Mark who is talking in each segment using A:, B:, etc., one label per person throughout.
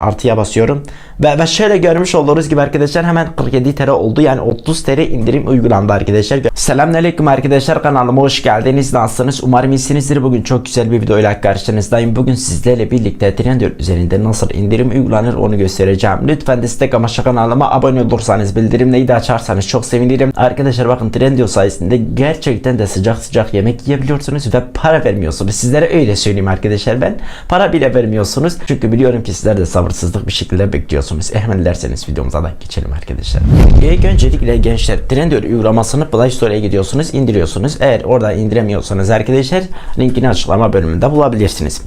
A: artıya basıyorum. Ve, ve şöyle görmüş olduğunuz gibi arkadaşlar hemen 47 TL oldu. Yani 30 TL indirim uygulandı arkadaşlar. Selamünaleyküm arkadaşlar kanalıma hoş geldiniz. Nasılsınız? Umarım iyisinizdir. Bugün çok güzel bir video ile karşınızdayım. Bugün sizlerle birlikte Trendyol üzerinde nasıl indirim uygulanır onu göstereceğim. Lütfen destek amaçlı kanalıma abone olursanız bildirimleri de açarsanız çok sevinirim. Arkadaşlar bakın Trendyol sayesinde gerçekten de sıcak sıcak yemek yiyebiliyorsunuz ve para vermiyorsunuz. Sizlere öyle söyleyeyim arkadaşlar ben. Para bile vermiyorsunuz. Çünkü biliyorum ki sizler de sabırsızlık bir şekilde bekliyorsunuz. Eh, Hemen dilerseniz videomuza da geçelim arkadaşlar. İlk öncelikle gençler Trendyol uygulamasını Play Store'a gidiyorsunuz, indiriyorsunuz. Eğer orada indiremiyorsanız arkadaşlar linkini açıklama bölümünde bulabilirsiniz.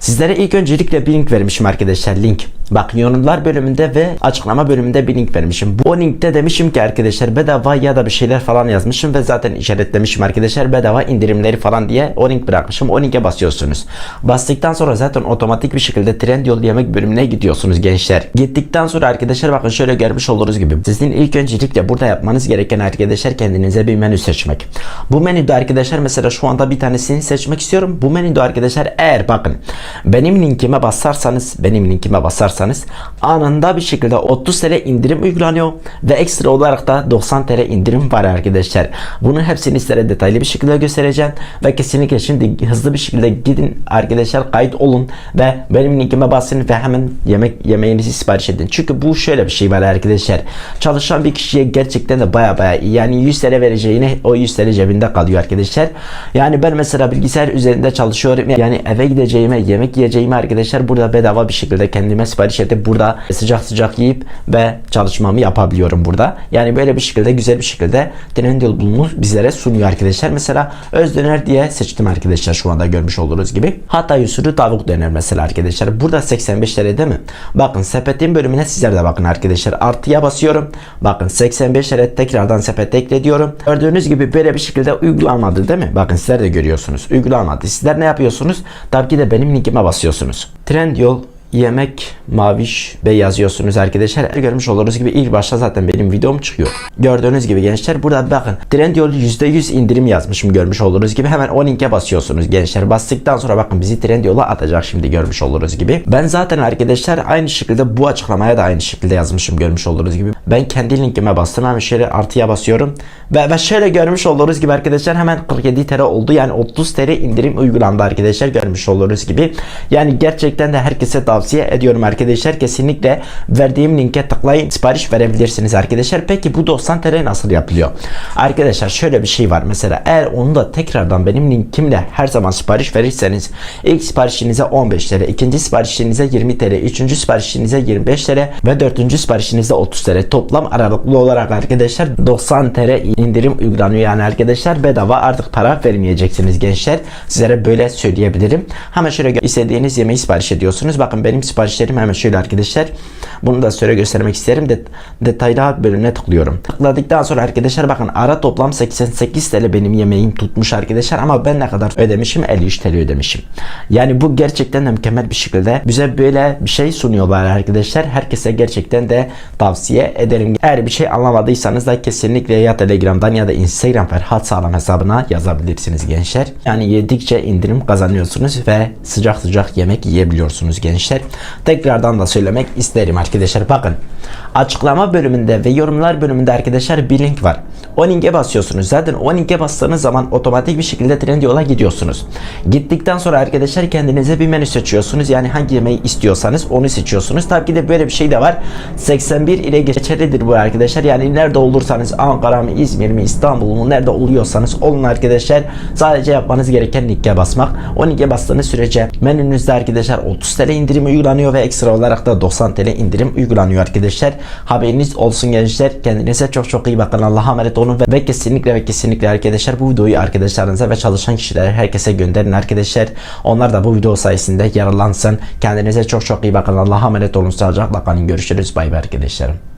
A: Sizlere ilk öncelikle bir link vermişim arkadaşlar link. Bak yorumlar bölümünde ve açıklama bölümünde bir link vermişim. Bu linkte demişim ki arkadaşlar bedava ya da bir şeyler falan yazmışım ve zaten işaretlemişim arkadaşlar bedava indirimleri falan diye o link bırakmışım. O linke basıyorsunuz. Bastıktan sonra zaten otomatik bir şekilde Trendyol yemek bölümüne gidiyorsunuz gençler. Gittikten sonra arkadaşlar bakın şöyle görmüş oluruz gibi. Sizin ilk öncelikle burada yapmanız gereken arkadaşlar kendinize bir menü seçmek. Bu menüde arkadaşlar mesela şu anda bir tanesini seçmek istiyorum. Bu menüde arkadaşlar eğer bakın benim linkime basarsanız benim linkime basarsanız anında bir şekilde 30 TL indirim uygulanıyor ve ekstra olarak da 90 TL indirim var arkadaşlar. Bunun hepsini sizlere detaylı bir şekilde göstereceğim ve kesinlikle şimdi hızlı bir şekilde gidin arkadaşlar kayıt olun ve benim linkime basın ve hemen yemek yemeğinizi sipariş edin. Çünkü bu şöyle bir şey var arkadaşlar. Çalışan bir kişiye gerçekten de baya baya. Yani 100 TL vereceğine o 100 TL cebinde kalıyor arkadaşlar. Yani ben mesela bilgisayar üzerinde çalışıyorum. Yani eve gideceğime, yemek yiyeceğime arkadaşlar burada bedava bir şekilde kendime sipariş edip burada sıcak sıcak yiyip ve çalışmamı yapabiliyorum burada. Yani böyle bir şekilde güzel bir şekilde Trendyol bunu bizlere sunuyor arkadaşlar. Mesela öz döner diye seçtim arkadaşlar şu anda görmüş olduğunuz gibi. Hatta usulü tavuk döner mesela arkadaşlar. Burada 85 TL değil mi? Bakın sepetin bölümüne sizler de bakın arkadaşlar. Artıya basıyorum. Bakın 85 TL tekrardan sepete ekle diyorum. Gördüğünüz gibi böyle bir şekilde uygulanmadı değil mi? Bakın sizler de görüyorsunuz. Uygulanmadı. Sizler ne yapıyorsunuz? Tabii ki de benim linkime basıyorsunuz. Trendyol yemek maviş bey yazıyorsunuz arkadaşlar. Görmüş olduğunuz gibi ilk başta zaten benim videom çıkıyor. Gördüğünüz gibi gençler burada bakın Trendyol %100 indirim yazmışım görmüş olduğunuz gibi. Hemen o linke basıyorsunuz gençler. Bastıktan sonra bakın bizi Trendyol'a atacak şimdi görmüş olduğunuz gibi. Ben zaten arkadaşlar aynı şekilde bu açıklamaya da aynı şekilde yazmışım görmüş olduğunuz gibi. Ben kendi linkime bastım. Hemen şöyle artıya basıyorum. Ve, ve şöyle görmüş olduğunuz gibi arkadaşlar hemen 47 TL oldu. Yani 30 TL indirim uygulandı arkadaşlar görmüş olduğunuz gibi. Yani gerçekten de herkese tavsiye ediyorum arkadaşlar. Kesinlikle verdiğim linke tıklayın sipariş verebilirsiniz arkadaşlar. Peki bu 90 TL nasıl yapılıyor? Arkadaşlar şöyle bir şey var. Mesela eğer onu da tekrardan benim linkimle her zaman sipariş verirseniz ilk siparişinize 15 TL, ikinci siparişinize 20 TL, üçüncü siparişinize 25 TL ve dördüncü siparişinize 30 TL. Toplam aralıklı olarak arkadaşlar 90 TL indirim uygulanıyor. Yani arkadaşlar bedava artık para vermeyeceksiniz gençler. Sizlere böyle söyleyebilirim. Hemen şöyle istediğiniz yemeği sipariş ediyorsunuz. Bakın benim siparişlerim hemen şöyle arkadaşlar. Bunu da size göstermek isterim. Det detaylar bölümüne tıklıyorum. Tıkladıktan sonra arkadaşlar bakın ara toplam 88 TL benim yemeğim tutmuş arkadaşlar ama ben ne kadar ödemişim 53 TL ödemişim. Yani bu gerçekten de mükemmel bir şekilde bize böyle bir şey sunuyorlar arkadaşlar. Herkese gerçekten de tavsiye ederim. Eğer bir şey anlamadıysanız da kesinlikle ya Telegram'dan ya da Instagram Ferhat Sağlam hesabına yazabilirsiniz gençler. Yani yedikçe indirim kazanıyorsunuz ve sıcak sıcak yemek yiyebiliyorsunuz gençler. Tekrardan da söylemek isterim arkadaşlar. Bakın açıklama bölümünde ve yorumlar bölümünde arkadaşlar bir link var. O linke basıyorsunuz. Zaten o linke bastığınız zaman otomatik bir şekilde Trendyol'a gidiyorsunuz. Gittikten sonra arkadaşlar kendinize bir menü seçiyorsunuz. Yani hangi yemeği istiyorsanız onu seçiyorsunuz. Tabii ki de böyle bir şey de var. 81 ile geçerlidir bu arkadaşlar. Yani nerede olursanız Ankara mı, İzmir mi, İstanbul mu nerede oluyorsanız olun arkadaşlar. Sadece yapmanız gereken linke basmak. O linke bastığınız sürece menünüzde arkadaşlar 30 TL indirim uygulanıyor ve ekstra olarak da 90 TL indirim uygulanıyor arkadaşlar. Haberiniz olsun gençler. Kendinize çok çok iyi bakın. Allah'a emanet olun ve, ve kesinlikle ve kesinlikle arkadaşlar bu videoyu arkadaşlarınıza ve çalışan kişilere herkese gönderin arkadaşlar. Onlar da bu video sayesinde yararlansın. Kendinize çok çok iyi bakın. Allah'a emanet olun. Sağlıcakla kalın. Görüşürüz. Bay bay arkadaşlarım.